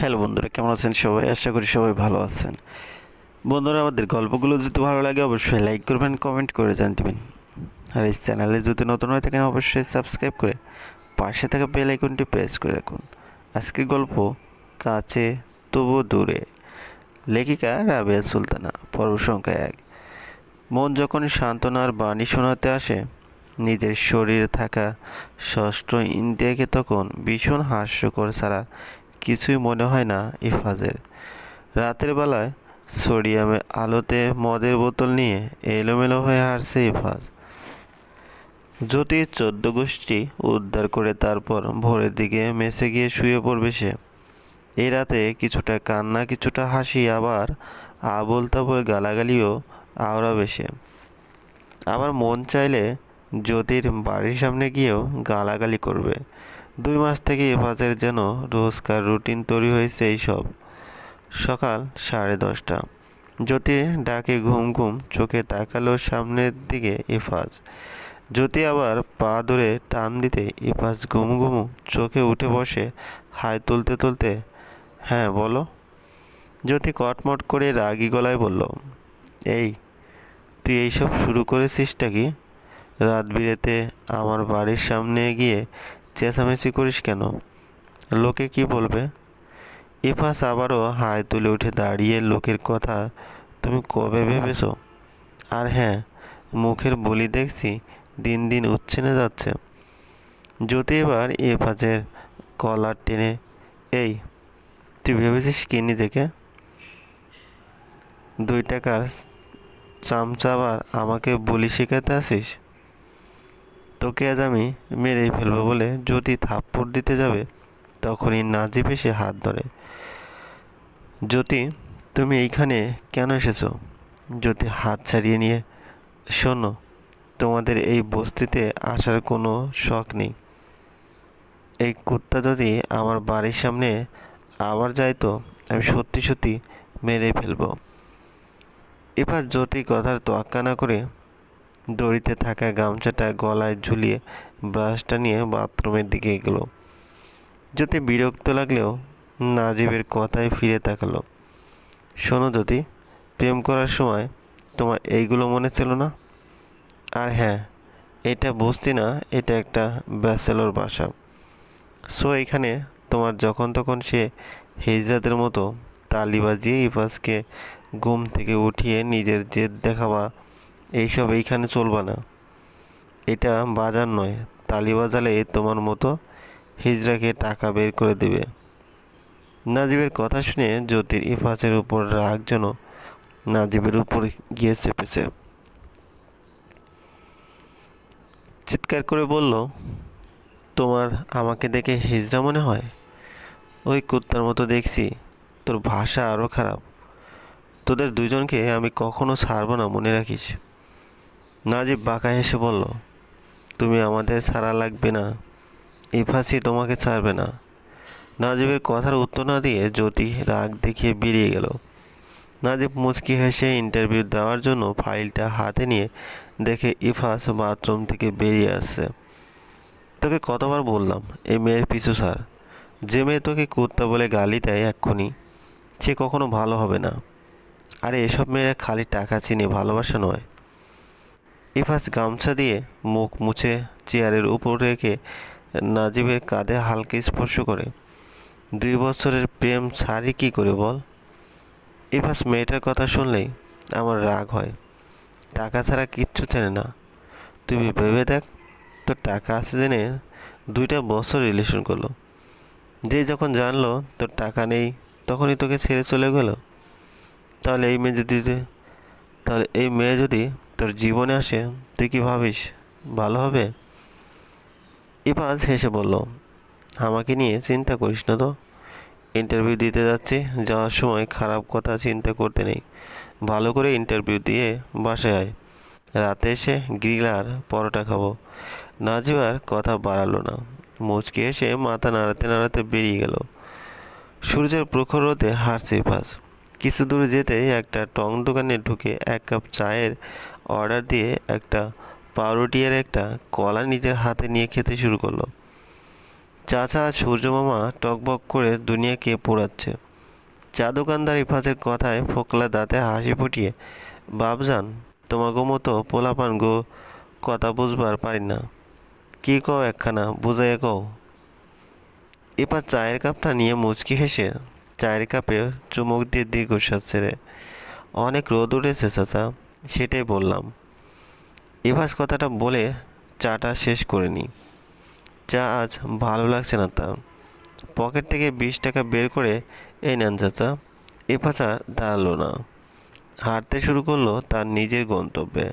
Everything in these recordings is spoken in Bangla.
হ্যালো বন্ধুরা, কেমন আছেন সবাই? আশা করি সবাই ভালো আছেন। বন্ধুরা, আমাদের গল্পগুলো যদি ভালো লাগে, অবশ্যই লাইক করবেন, কমেন্ট করে জান দেবেন আর এই চ্যানেলে যদি নতুন হয়ে থাকেন, অবশ্যই সাবস্ক্রাইব করে পাশে থাকা বেল আইকনটি প্রেস করে রাখুন। আজকের গল্প, কাছে তবু দূরে। লেখিকা রাবেয়া সুলতানা, পর্ব সংখ্যা এক। মন যখন সান্ত্বনার বাণী শোনাতে আসে, নিজের শরীরে থাকা ষষ্ঠ ইন্দ্রিয়াকে তখন ভীষণ হাস্যকর ছাড়া কিছুই মনে হয় না ইফাজের। রাতের বেলায় সোডিয়ামে আলোতে মদের বোতল নিয়ে এলোমেলো হয়ে হারছে ইফাজ। জ্যোতির চোদ্দ গোষ্ঠী উদ্ধার করে তারপর ভোরের দিকে মেসে গিয়ে শুয়ে পড়বে সে। এই রাতে কিছুটা কান্না, কিছুটা হাসি, আবার আবল তাবল গালাগালিও আওড়াবে সে। আবার মন চাইলে জ্যোতির বাড়ির সামনে গিয়েও গালাগালি করবে। দুই মাস থেকে এফাজের যেন রোজকার রুটিন তৈরি হয়েছে এইসব। সকাল সাড়ে দশটা। জ্যোতি ডাকে ঘুম ঘুম, চোখে তাকালো সামনের দিকে ইফাজ জ্যোতি আবার পা ধরে টান দিতে ইফাজ ঘুম ঘুমু, চোখে উঠে বসে হাই তুলতে তুলতে হ্যাঁ বলো। জ্যোতি কটমট করে রাগী গলায় বলল, এই, তুই এইসব শুরু করেছিসটা কি? রাত বিরেতে আমার বাড়ির সামনে গিয়ে চেঁচামেচি করিস কেন? লোকে কি বলবে? ইফাস আবারও হায় তুলে উঠে দাঁড়িয়ে লোকের কথা তুমি কবে ভেবেছ? আর হ্যাঁ মুখের বলি দেখছি দিন দিন উচ্ছেনে যাচ্ছে। যদি এবার ইফাজের কলার টেনে, এই, তুই ভেবেছিস কি নিজেকে? দুই টাকার চামচাবার আমাকে বলি শেখাতে আসিস? তোকে আজ আমি মেরেই ফেলব বলে যদি থাপ্পড় দিতে যাবে, তখনই নাজিব এসে হাত ধরে। জ্যোতি, তুমি এইখানে কেন এসেছ? জ্যোতি হাত ছাড়িয়ে নিয়ে, শোনো, তোমাদের এই বস্তিতে আসার কোনো শখ নেই। এই কুত্তা যদি আমার বাড়ির সামনে আবার যায় তো আমি সত্যি সত্যি মেরে ফেলব। এবার জ্যোতি কথার তোয়াক্কা না করে দড়িতে থাকা গামছাটা গলায় ঝুলিয়ে ব্রাশটা নিয়ে বাথরুমের দিকে এগোলো। যদি বিরক্ত লাগলেও নাজিবের কথায় ফিরে তাকালো। শোনো যদি প্রেম করার সময় তোমার এইগুলো মনে ছিল না? আর হ্যাঁ এটা বুঝতি না, এটা একটা ব্যাচেলর বাসা। সো এখানে তোমার যখন তখন সে হেজাদের মতো তালি বাজিয়ে ইফাজকে ঘুম থেকে উঠিয়ে নিজের জেদ দেখাবা এইসব এইখানে চলবা না। এটা বাজার নয় তালি বাজালে তোমার মতো হিজড়াকে টাকা বের করে দেবে। নাজিবের কথা শুনে জ্যোতির ইফাজের উপর রাগ যেন নাজিবের উপর গিয়ে চেপেছে। চিৎকার করে বলল, তোমার আমাকে দেখে হিজড়া মনে হয়? ওই কুত্তার মতো দেখছি, তোর ভাষা আরও খারাপ। তোদের দুজনকে আমি কখনো ছাড়বো না, মনে রাখিস। নাজিব বাঁকা হেসে বলল, তুমি আমাদের ছাড়া লাগবে না। ইফাসি তোমাকে ছাড়বে না। নাজিবের কথার উত্তর না দিয়ে জ্যোতি রাগ দেখিয়ে বেরিয়ে গেল। নাজিব মুচকি হেসে ইন্টারভিউ দেওয়ার জন্য ফাইলটা হাতে নিয়ে দেখে ইফাস বাথরুম থেকে বেরিয়ে আসছে। তোকে কতবার বললাম এই মেয়ের পিছু স্যার যে মেয়ে তোকে কুত্তা বলে গালি দেয় এক্ষুনি, সে কখনো ভালো হবে না। আরে এসব মেয়েরা খালি টাকা চিনে ভালোবাসা নয়। ইফাস গামছা দিয়ে মুখ মুছে চেয়ারের উপর রেখে নাজিবের কাঁধে হালকা স্পর্শ করে। দুই বছরের প্রেম, সারি কি করে বল? ইফাস মেয়েটার কথা শুনলেই আমার রাগ হয়। টাকা ছাড়া কিচ্ছু চেনে না। তুই ভেবে দেখ, তোর টাকা আছে জেনে দুইটা বছর রিলেশন করল। যে যখন জানলো তোর টাকা নেই, তখনই তোকে ছেড়ে চলে গেল। তাহলে এই মেয়ে যদি তাহলে এই মেয়ে যদি তোর জীবনে আসে, তুই কি ভাবিস, ভালো হবে? ইফাজ হেসে বলল, আমাকে নিয়ে চিন্তা করিস না তো। ইন্টারভিউ দিতে যাচ্ছি, যাওয়ার সময় খারাপ কথা চিন্তা করতে নেই। ভালো করে ইন্টারভিউ দিয়ে বাসায় আয়। রাতে এসে গ্রিল আর পরোটা খাব। নাজিবার কথা বাড়ালো না। মুচকি এসে মাথা নাড়াতে নাড়াতে বেরিয়ে গেল। সূর্যের প্রখর রোদে হাঁটছে ইফাজ। কিছু দূর যেতেই একটা টং দোকানে ঢুকে এক কাপ চায়ের অর্ডার দিয়ে একটা পাউরুটি আর একটা কলা নিজের হাতে নিয়ে খেতে শুরু করল। চাচা, সূর্যমামা টকবক করে দুনিয়াকে পোড়াচ্ছে। চা দোকানদার ইফাজের কথায় ফোকলা দাঁতে হাসি ফুটিয়ে, বাপজান, তোমাগো মতো পোলাপান গো কথা বুঝবার পারি না। কি কও একখানা, বুঝাইয়া কও? এবার চায়ের কাপটা নিয়ে মুচকি হেসে চায়ের কাপে চুমুক দিয়ে দীর্ঘশ্বাস ছেড়ে, অনেক রোদ উঠেছে চাচা। সেটাই বললাম। এভাস কথাটা বলে চাটা শেষ করে নি চা আজ ভালো লাগছে না তার। পকেট থেকে বিশ টাকা বের করে এই নেন চাচা। এ পাচা দাঁড়াল না। হাঁটতে শুরু করল তার নিজের গন্তব্যে।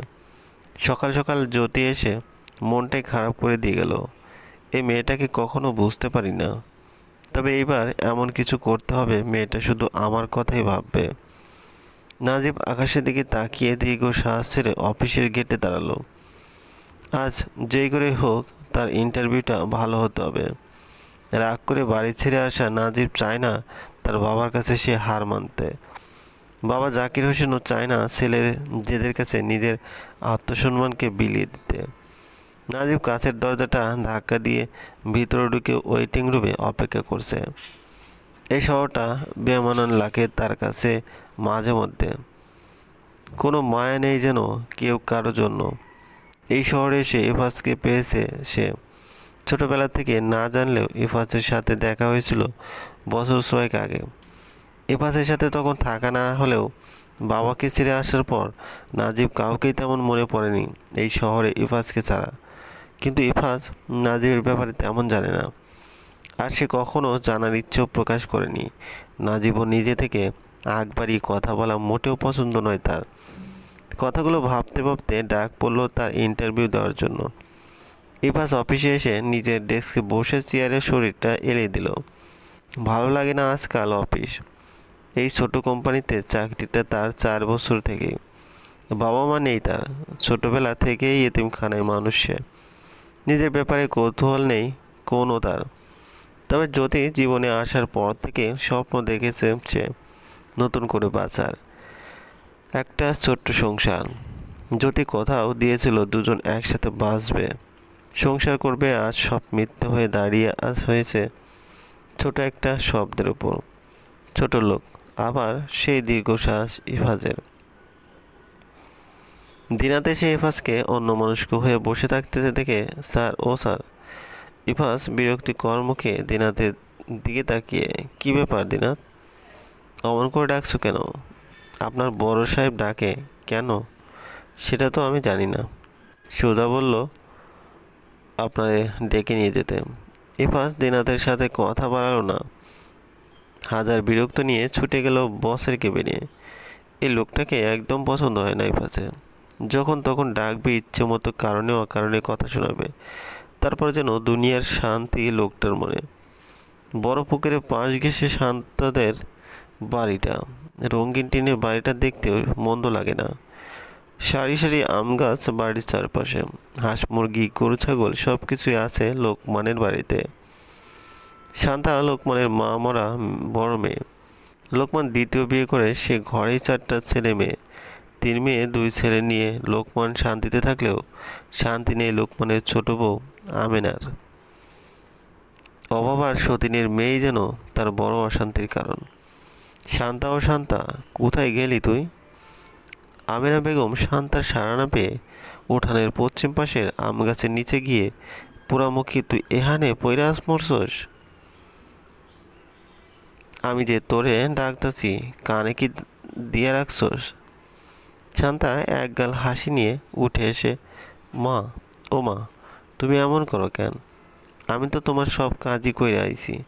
সকাল সকাল জ্যোতি এসে মনটাই খারাপ করে দিয়ে গেল। এই মেয়েটাকে কখনো বুঝতে পারি না। তবে এইবার এমন কিছু করতে হবে মেয়েটা শুধু আমার কথাই ভাববে। নাজিব আকাশের দিকে তাকিয়ে দীর্ঘ শ্বাস ছেড়ে অফিসের গেটে দাঁড়াল। আজ যেই করে হোক, তার ইন্টারভিউটা ভালো হতে হবে। রাগ করে বাড়ি ছেড়ে আসা নাজিব চায় না তার বাবার কাছে সে হার মানতে। বাবা জাকির হোসেনও চায় না ছেলের জেদের কাছে নিজের আত্মসম্মানকে বিলিয়ে দিতে। নাজিব কাছের দরজাটা ধাক্কা দিয়ে ভিতরে ঢুকে ওয়েটিং রুমে অপেক্ষা করছে। এই শহরটা বেমানান লাগে তার কাছে মাঝে মধ্যে। কোনো মায়া নেই যেন কেউ কারও জন্য। এই শহরে এসে ইফাজকে পেয়েছে সে। ছোটবেলা থেকে না জানলেও ইফাজের সাথে দেখা হয়েছিল বছর ছয়েক আগে। ইফাজের সাথে তখন থাকা না হলেও বাবাকে ছেড়ে আসার পর নাজিব কাউকেই তেমন মনে পড়েনি এই শহরে ইফাজকে ছাড়া। কিন্তু ইফাজ নাজিবের ব্যাপারে তেমন জানে না। আর সে কখনো জানার ইচ্ছেও প্রকাশ করেনি। নাজিবও নিজে থেকে আগ কথা বলা মোটেও পছন্দ নয় তার। কথাগুলো ভাবতে ভাবতে ডাক পড়ল তার ইন্টারভিউ দেওয়ার জন্য। ইফাজ অফিসে এসে নিজের ডেস্কে বসে চেয়ারের শরীরটা এলিয়ে দিল। ভালো লাগে না আজকাল অফিস এই ছোট কোম্পানিতে চাকরিটা তার চার বছর থেকে। বাবা মা নেই তার। ছোটোবেলা থেকেই এতিমখানায় মানুষ সে। নিজের ব্যাপারে কৌতূহল নেই কোনো তার। তবে যদি জীবনে আসার পর থেকে স্বপ্ন দেখেছে সে নতুন করে বাঁচার একটা ছোট্ট সংসার। যদি কোথাও দিয়েছিল দুজন একসাথে বাঁচবে, সংসার করবে আজ সব মিথ্যে হয়ে দাঁড়িয়ে আজ হয়েছে ছোট একটা শব্দের উপর। ছোট লোক, আবার সেই দীর্ঘশ্বাস ইফাজের। দিনাতে সে ইফাজকে অন্য মনস্ক হয়ে বসে থাকতে দেখে স্যার, ও স্যার, ইফাজ বিরক্তি কর্মকে দিনাতের দিকে তাকিয়ে, কি ব্যাপার দিনাত? অমন করে ডাকছো কেন? আপনার বড় সাহেব ডাকে। কেন? সেটা তো আমি জানি না। সোজা বলল, আপনারে ডেকে নিয়ে যেতে। ইফাজ দিনাতের সাথে কথা বাড়ালো না। হাজার বিরক্ত নিয়ে ছুটে গেল বসের কেবিনে। এই লোকটাকে একদম পছন্দ হয় না ইফাজের যখন তখন ডাকবে ইচ্ছে মতো কারণে অকারণে কথা শোনাবে। তারপর যেন দুনিয়ার শান্তি লোকটার মনে। বড় পুকুরে পাশ ঘেসে শান্তাদের বাড়িটা। রঙিন টিনের বাড়িটা দেখতেও মন্দ লাগে না। সারি সারি আম গাছ বাড়ির চারপাশে। হাঁস, মুরগি, গরু, ছাগল সব কিছুই আছে লোকমানের বাড়িতে। শান্তা লোকমানের মা মরা বড় মেয়ে। লোকমান দ্বিতীয় বিয়ে করে সে ঘরেই চারটা ছেলে মেয়ে। তিন মেয়ে, দুই ছেলে নিয়ে লোকমান শান্তিতে থাকলেও শান্তি নেই লোকমানের ছোট বউ আমেনার। অভাব আর সতীনের মেয়েই যেন তার বড় অশান্তির কারণ। শান্তা ও শান্তা, কোথায় গেলি তুই? আমেনা বেগম শান্তার সাড়া না পেয়ে উঠানের পশ্চিম পাশের আম গাছের নিচে গিয়ে পোড়ামুখী তুই এহানে পৈরাস মরছস? আমি যে তোরে ডাকতাছি, কানে কি দিয়ে রাখছস? শান্তা এক গাল হাসি নিয়ে উঠে এসে, মা, ও মা, তুমি এমন করো কেন? আমি তো তোমার সব কাজই কইরা আইছি।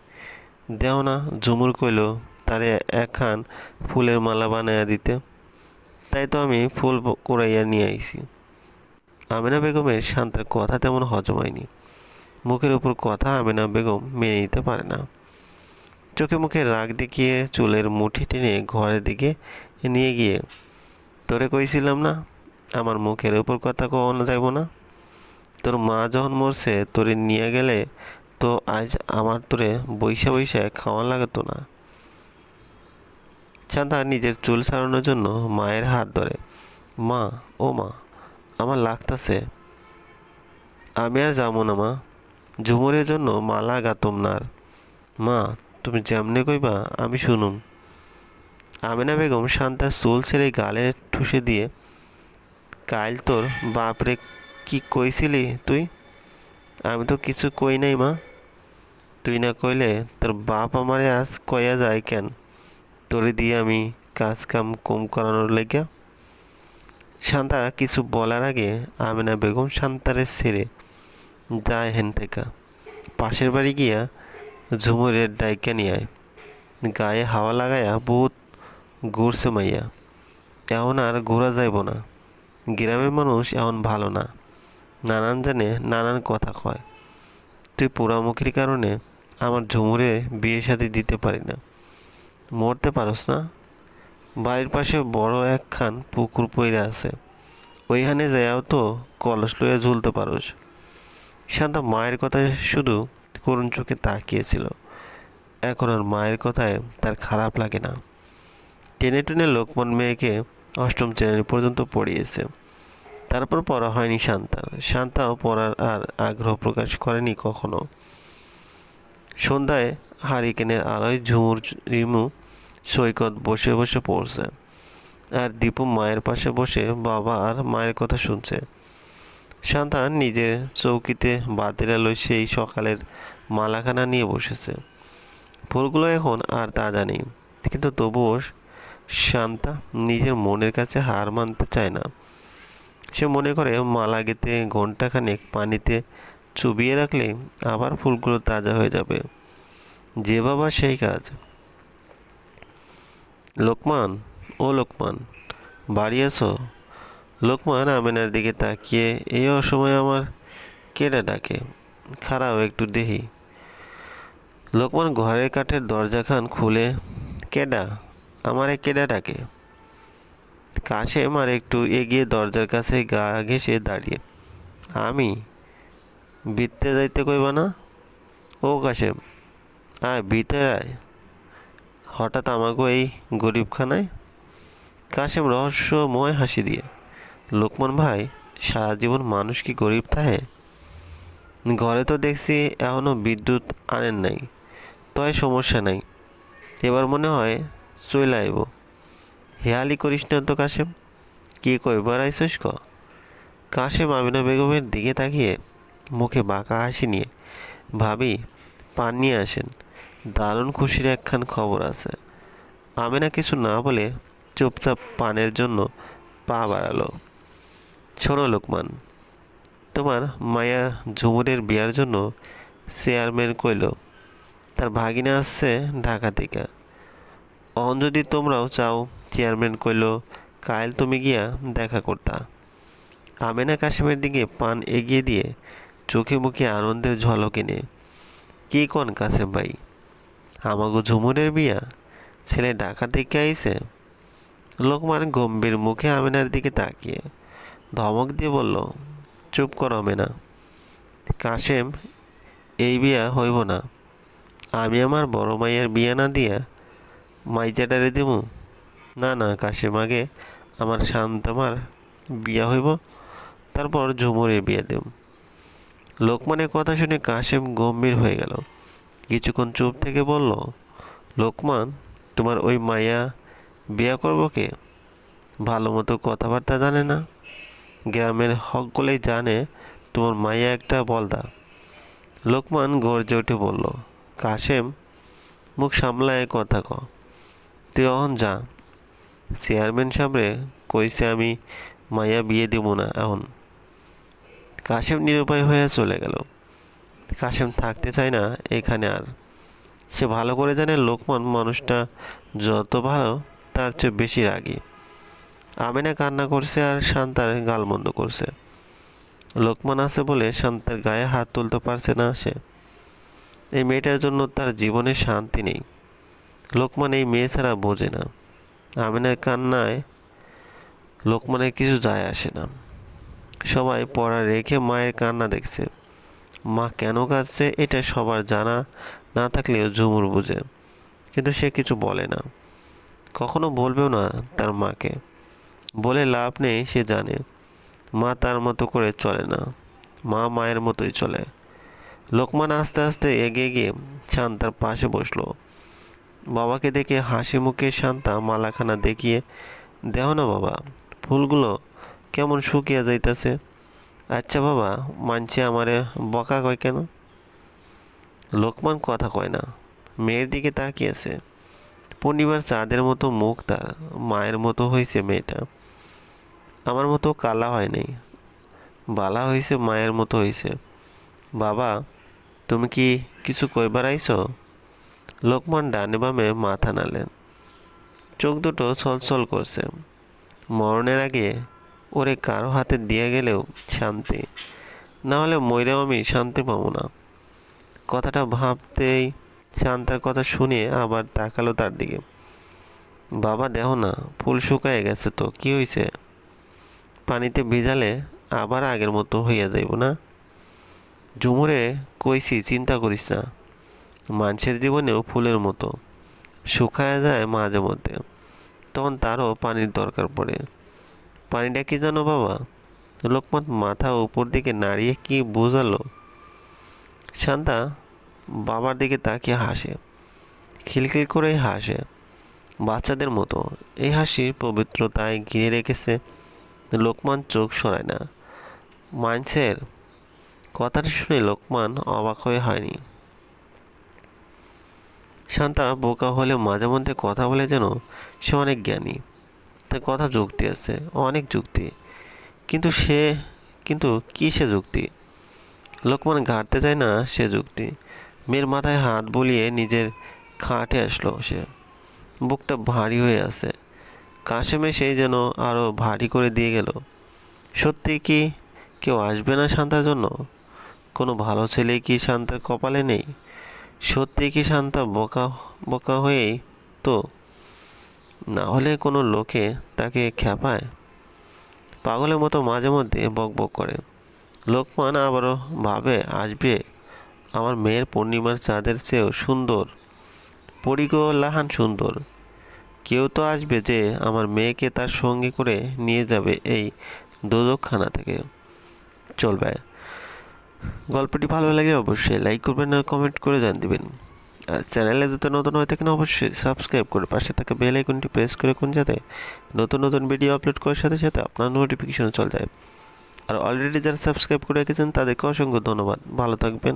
দেও না ঝুমুর কইল তারে একখান ফুলের মালা বানাইয়া দিতে। তাই তো আমি ফুল কুড়াইয়া নিয়ে আইছি। আমিনা বেগমের শান্তার কথা তেমন হজম হয়নি। মুখের উপর কথা আমিনা বেগম মেনে নিতে পারে না। চোখে মুখে রাগ দেখিয়ে চুলের মুঠি টেনে ঘরের দিকে নিয়ে গিয়ে, তোরে কইছিলাম না, আমার মুখের উপর কথা কওয়ানো যাইব না। তোর মা যখন মরছে, তোরে নিয়ে গেলে তো আজ আমার তোরে বৈশা বৈশা খাওয়া লাগতো না। চাঁদা নিজের চুল ছাড়ানোর জন্য মায়ের হাত ধরে। মা, ও মা, আমার লাগতাছে। আমি আর যাব না, মা। ঝুমুরের জন্য মালা গাতুম নার। মা, তুমি যেমনে কইবা, আমি শুনুম। আমিনা বেগম শান্তার চুল ছেড়ে গালে ঠুসে দিয়ে, কাইল তোর বাপরে কি কইছিলি তুই? আমি তো কিছু কই নাই, মা। তুই না কইলে তোর বাপ আমারে আজ কয়া যায় কেন? তোরে দিয়ে আমি কাজ কাম কম করানোর লেগে শান্তা কিছু বলার আগে আমিনা বেগম শান্তারে ছেড়ে যায় হেন থেকে। পাশের বাড়ি গিয়া ঝুমুরের ডাইকা নিয়ে আয়। গায়ে হাওয়া লাগায়া বহুত ঘুরছে মাইয়া। এখন আর ঘোরা যাইব না। গ্রামের মানুষ এখন ভালো না। নানান জানে নানান কথা কয়। তুই পোড়ামুখির কারণে আমার ঝুমুরে বিয়ে সাথে দিতে পারি না। মরতে পারস না। বাড়ির পাশে বড় একখান পুকুর পইরা আছে। ওইখানে যাইয়াও তো কলস লইয়া ঝুলতে পারস। শান্তা মায়ের কথায় শুধু করুণ চোখে তাকিয়েছিল। এখন আর মায়ের কথায় তার খারাপ লাগে না। টেনে টেনে লোকমান মেয়েকে অষ্টম শ্রেণি পর্যন্ত পড়িয়েছে। তারপর পড়া হয়নি শান্তার। শান্তাও পড়ার আর আগ্রহ প্রকাশ করেনি কখনো। সন্ধ্যায় হারিকেনের আলোয় ঝুমুর রিমু সৈকত বসে বসে পড়ছে আর দীপু মায়ের পাশে বসে বাবা আর মায়ের কথা শুনছে। শান্তা নিজের চৌকিতে বাতিল আলোয় সেই সকালের মালাখানা নিয়ে বসেছে। ফুলগুলো এখন আর তাজা নেই, কিন্তু তবুও শান্তা নিজের মনের কাছে হার মানতে চায় না। সে মনে করে মালা গেতে ঘন্টাখানেক পানিতে চুবিয়ে রাখলে আবার ফুলগুলো তাজা হয়ে যাবে। যে বাবা সেই কাজ। লোকমান, ও লোকমান, বাড়ি আছো লোকমান আমেনার দিকে তাকিয়ে এই অসময় আমার কেডা ডাকে? খারাপ একটু দেখি লোকমান ঘরের কাঠের দরজাখান খুলে, কেডা? আমারে কেডা ডাকে? কাশেম আর একটু এগিয়ে দরজার কাছে গা ঘেসে দাঁড়িয়ে, আমি? বিত্তে যাইতে কইবা না? ও কাশেম, আয় ভিতরে আয়। হঠাৎ আমাকে এই গরিবখানায় কাশেম রহস্যময় হাসি দিয়ে, লোকমান ভাই, সারা জীবন মানুষ কি গরিব থাকে ঘরে তো দেখছি এখনও বিদ্যুৎ আনেন নাই, তয় সমস্যা নাই। এবার মনে হয় চলে আইব। হেয়ালি করিস না তো কাশেম, কী কইবার আইসস ক? কাশেম আমিনা বেগমের দিকে তাকিয়ে মুখে বাঁকা হাসি নিয়ে। ভাবি, পান নিয়ে আসেন। দারুণ খুশির একখান খবর আছে। আমিনা কিছু না বলে চুপচাপ পানের জন্য পা বাড়ালো। শোনো লোকমান, তোমার মায়া ঝুমুরের বিয়ার জন্য চেয়ারম্যান কইল, তার ভাগিনা আসছে ঢাকা থেকে। অহন যদি তোমরাও চাও, চেয়ারম্যান কইল কাল তুমি গিয়া দেখা করতা। আমেনা কাশিমের দিকে পান এগিয়ে দিয়ে চোখে মুখে আনন্দের ঝলক এনে, কে কোন কাসেম ভাই? আমাগো ঝুমুরের বিয়া? ছেলে ঢাকা থেকে আইছে? লোকমান গম্ভীর মুখে আমেনার দিকে তাকিয়ে ধমক দিয়ে বলল, চুপ কর আমেনা। কাশেম এই বিয়া হইব না। আমি আমার বড় মাইয়ের বিয়া না দিয়া মাইজাটারে দিব না না কাশেম আগে আমার শান্তমার বিয়া হইব, তারপর ঝুমুরের বিয়া দেব লোকমানের কথা শুনে কাশেম গম্ভীর হয়ে গেল। কিছুক্ষণ চুপ থেকে বলল, লোকমান, তোমার ওই মায়া বিয়া করব কে? ভালো মতো কথাবার্তা জানে না। গ্রামের হকগুলোই জানে তোমার মায়া একটা বলদা। লোকমান গর্জে উঠে বলল, কাশেম, মুখ সামলায় কথা ক। তুই অহন যা। চেয়ারম্যান সামনে কইছে আমি মায়া বিয়ে দেবো না এখন। কাশেম নিরুপায় হয়ে চলে গেল। কাশেম থাকতে চায় না এখানে আর। সে ভালো করে জানে লোকমান মানুষটা যত ভালো, তার চেয়ে বেশি রাগী। আমিনা কান্না করছে আর শান্তার গালমন্দ করছে। লোকমান আছে বলে শান্তার গায়ে হাত তুলতে পারছে না সে। এই মেয়েটার জন্য তার জীবনে শান্তি নেই। লোকমান এই মেয়ে ছাড়া বোঝে না। আমিনার কান্নায় লোকমানের কিছু যায় আসে না। সবাই পড়া রেখে মায়ের কান্না দেখছে। মা কেন কাঁদছে এটা সবার জানা, না থাকলেও ঝুমুর বুঝে। কিন্তু সে কিছু বলে না। কখনো বলবেও না তার মাকে। বলে লাভ নেই, সে জানে। মা তার মতো করে চলে না। মা মায়ের মতোই চলে। লোকমান আস্তে আস্তে এগিয়ে গিয়ে শান্তার পাশে বসল। বাবাকে দেখে হাসি মুখে শান্তা মালাখানা দেখিয়ে দেও না বাবা, ফুলগুলো কেমন শুকিয়ে যাইতেছে? আচ্ছা বাবা, মানছে আমারে বকা কয় কেন? লোকমান কথা কয় না, মেয়ের দিকে তাকিয়েছে পূর্ণিমার চাঁদের মতো মুখ তার, মায়ের মতো হয়েছে মেয়েটা। আমার মতো কালা হয় নাই, বালা হয়েছে মায়ের মতো হয়েছে বাবা, তুমি কি কিছু কইবার আইছো? লোকমান ডানে বামে মাথা নালেন চোখ দুটো ছলছল করছে। মরণের আগে ওরে কারও হাতে দিয়ে গেলেও শান্তি। না হলে মইরেও আমি শান্তি পাবো না। কথাটা ভাবতেই শান্তার কথা শুনে আবার তাকালো তার দিকে। বাবা দেখো না, ফুল শুকায় গেছে তো, কি হয়েছে পানিতে ভিজালে আবার আগের মতো হইয়া যাইব না? ঝুমুরে কইছি, চিন্তা করিস না। মানুষের জীবনেও ফুলের মতো। শুকায় যায় মাঝে মধ্যে। তখন তারও পানির দরকার পড়ে। পানিটা কি জানো বাবা? লোকমত মাথা উপর দিকে নাড়িয়ে কি বোঝালো? শান্তা বাবার দিকে তাকিয়ে হাসে। খিলখিল করে হাসে। বাচ্চাদের মতো। এই হাসির পবিত্রতায় ঘিরে রেখেছে। লোকমান চোখ সরায় না। মাইন্সের কথাটা শুনে লোকমান অবাক হয়ে হয়নি। শান্তা বোকা হলে মাঝে মধ্যে কথা বলে যেন সে অনেক জ্ঞানী। তার কথা যুক্তি আছে, অনেক যুক্তি। কিন্তু সে, কিন্তু কী সে যুক্তি? লোকমান ঘাটতে চায় না সে যুক্তি। মেয়ের মাথায় হাত বুলিয়ে নিজের খাটে আসলো সে। বুকটা ভারী হয়ে আছে। কাশেমে সেই যেন আরও ভারী করে দিয়ে গেল। সত্যি কি কেউ আসবে না শান্তার জন্য? কোনো ভালো ছেলে কি শান্তার কপালে নেই? সত্যি কি শান্তা বোকা বোকা হয়েই তো না হলে কোনো লোকে তাকে খেপায় পাগলের মতো মাঝে মধ্যে বক বক করে। লোকমান আবারও ভাবে, আসবে। আমার মেয়ের পূর্ণিমার চাঁদের চেয়েও সুন্দর। পরিগো লাহান সুন্দর। কেউ তো আসবে যে আমার মেয়েকে তার সঙ্গে করে নিয়ে যাবে এই দোজকখানা থেকে। চলবে গল্পটি ভালো লাগে অবশ্যই লাইক করবেন আর কমেন্ট করে জান দিবেন। চ্যানেলে যদি নতুন হয়ে থাকেন, অবশ্যই সাবস্ক্রাইব করে পাশে থাকা বেল আইকনটি প্রেস করে কোন যাতে নতুন নতুন ভিডিও আপলোড করার সাথে সাথে আপনার নোটিফিকেশন চলে যায়। আর অলরেডি যারা সাবস্ক্রাইব করে রেখেছেন, তাদেরকে অসংখ্য ধন্যবাদ। ভালো থাকবেন।